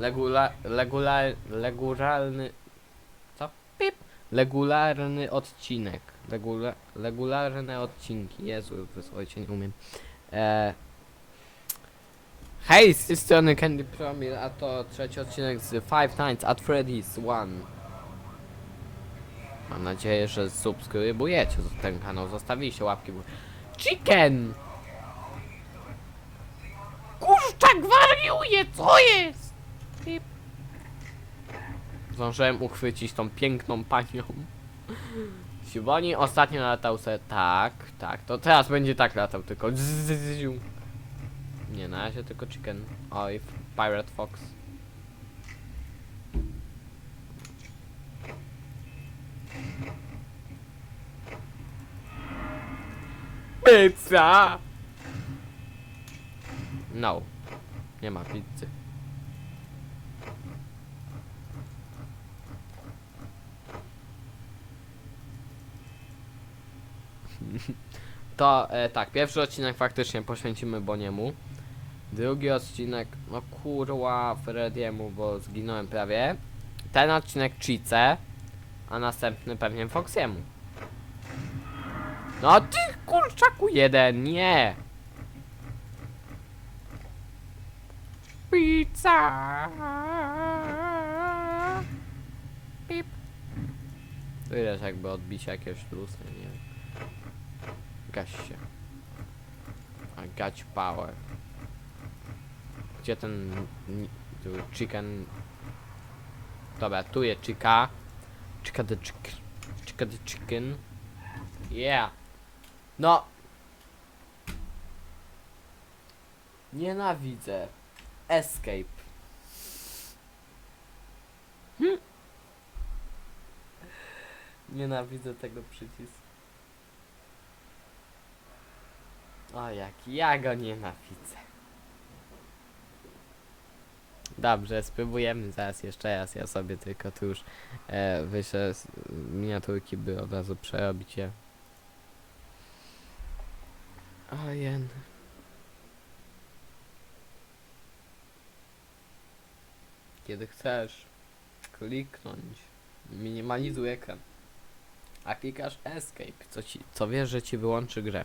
Legula, legula. Co? Pip! Regularny odcinek. Regula, regularne odcinki. Jezu, wysłajcie, nie umiem. E... Hej, z tej strony Candy Promil, a to trzeci odcinek z Five Nights at Freddy's One. Mam nadzieję, że subskrybujecie ten kanał, zostawiliście łapki. Chicken! Kurczak wariuje, co jest? Zdążyłem uchwycić tą piękną panią. Siwoni ostatnio latał se tak, tak, to teraz będzie tak latał, tylko. Nie, na razie tylko chicken. Oj, Pirate Fox. Pizza! No. Nie ma pizzy. To e, tak, pierwszy odcinek faktycznie poświęcimy Boniemu. Drugi odcinek, no kurwa, Frediemu, bo zginąłem prawie. Ten odcinek Chice, a następny pewnie Foxiemu. No ty kurczaku jeden, nie! Pizza! Pip. Ileż jakby odbicie jakiegoś plusa, nie wiem. Gaś się. A gać power. Gdzie ten tu chicken? Dobra, tu jest chica. Chica the chicken. Chica the chicken. Yeah. No. Nienawidzę. Escape. Hm. Nienawidzę tego przycisku. O jak ja go nienawidzę. Dobrze, spróbujemy zaraz jeszcze raz. Ja sobie tylko tu już e, wyślę z- miniaturki, by od razu przerobić je. Ojen. Kiedy chcesz kliknąć, minimalizuj ekran. A klikasz escape, co, ci, co wiesz, że ci wyłączy grę.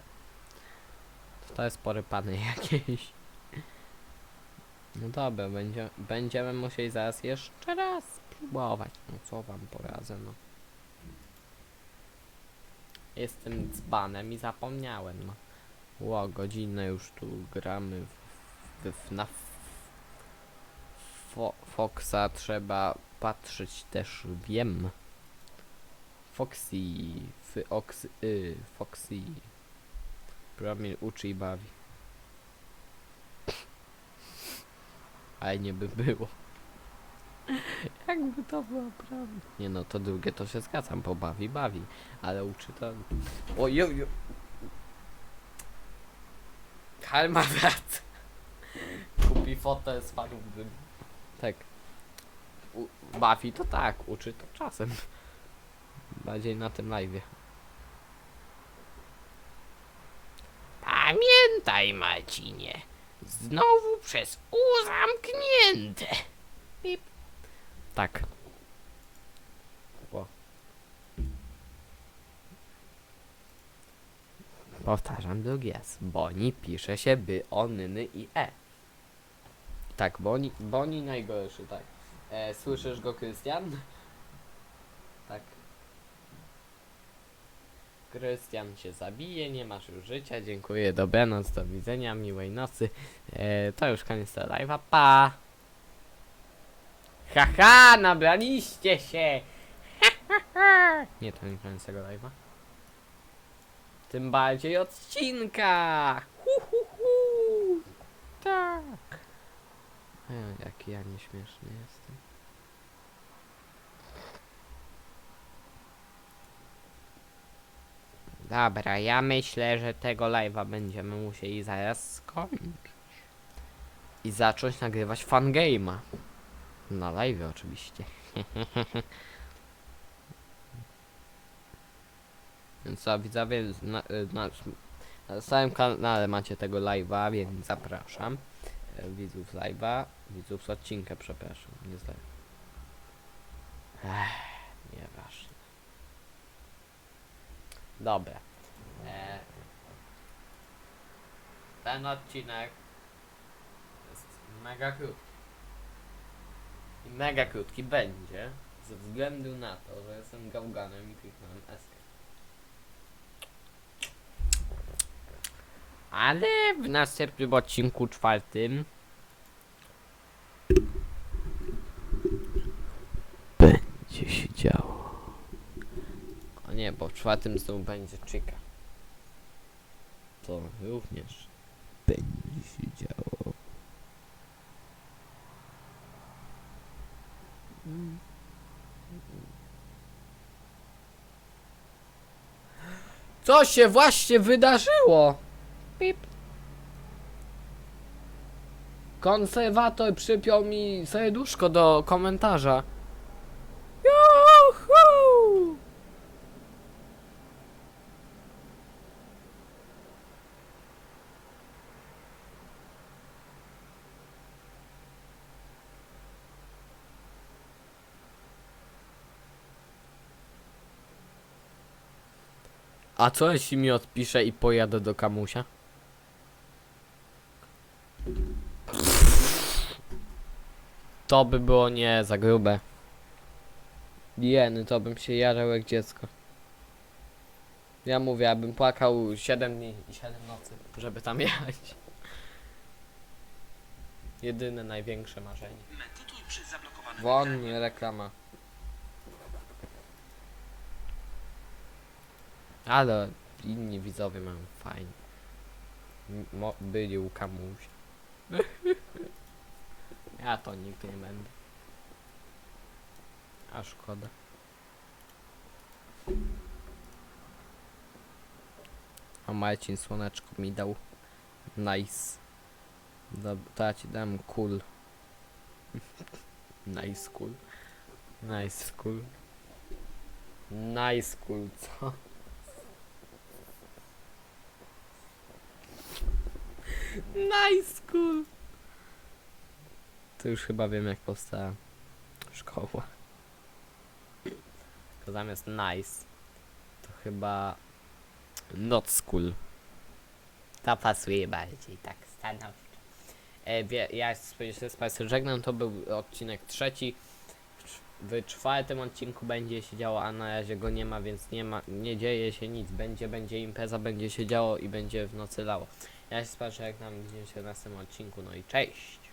To jest porypane jakieś. No dobra, będzie, będziemy musieli zaraz jeszcze raz spróbować. No co wam poradzę, no. Jestem dzbanem i zapomniałem, no. Ło, godzinę już tu gramy w, w, na Fo Foxa trzeba patrzeć też, wiem. Foxy, Foxy, y, Foxy. Promil uczy i bawi. Fajnie by było. Jakby to było prawda. Nie no, to drugie to się zgadzam, bo bawi, bawi. Ale uczy to... Ojojo! Kalma brat! Kupi fotę, spadłbym. Tak. U bawi to tak, uczy to czasem. Bardziej na tym live'ie. Pamiętaj, Marcinie. Znowu przez U zamknięte. Pip. Tak. Powtarzam drugi raz. Boni pisze się by, o, nyny i e. Tak, Boni, Boni najgorszy, tak. E, słyszysz go, Krystian? Tak. Krystian cię zabije, nie masz już życia, dziękuję, dobranoc, do widzenia, miłej nocy. E, to już koniec tego live'a, pa! Haha, nabraliście się! nie, to nie koniec tego live'a. Tym bardziej odcinka! Hu, hu, hu. Tak! Jaki ja nieśmieszny jestem. Dobra, ja myślę, że tego live'a będziemy musieli zaraz skończyć. I zacząć nagrywać fangame'a. Na live oczywiście. Więc co, widzowie, na, na, na całym kanale macie tego live'a, więc zapraszam. e, widzów live'a, widzów z odcinka, przepraszam, nie z live. Ech, nieważne. Dobra. E, ten odcinek jest mega krótki. I mega krótki będzie ze względu na to, że jestem gałganem i kliknąłem escape. Ale w następnym odcinku czwartym będzie się działo. Nie, bo w czwartym znowu będzie czyka. To również będzie się działo. Co się właśnie wydarzyło? Pip. Konserwator przypiął mi serduszko do komentarza. A co jeśli mi odpiszę i pojadę do Kamusia? To by było nie za grube. Jeny, to bym się jarał jak dziecko. Ja mówię, abym płakał 7 dni i 7 nocy, żeby tam jechać. Jedyne, największe marzenie. Won, reklama. Ale inni widzowie mają fajnie. Mo- byli u kamuś. ja to nigdy nie będę. A szkoda. A Marcin słoneczko mi dał. Nice. Dob to ja ci dam cool. Nice cool. Nice cool. Nice cool, co? Nice cool. To już chyba wiem jak powstała szkoła. To zamiast nice to chyba not school. To pasuje bardziej, tak stanowczo. E, ja się z Państwem żegnam, to był odcinek trzeci. W czwartym odcinku będzie się działo, a na razie go nie ma, więc nie ma, nie dzieje się nic. Będzie, będzie impreza, będzie się działo i będzie w nocy lało. Ja się z Państwem żegnam, widzimy się w następnym odcinku, no i cześć!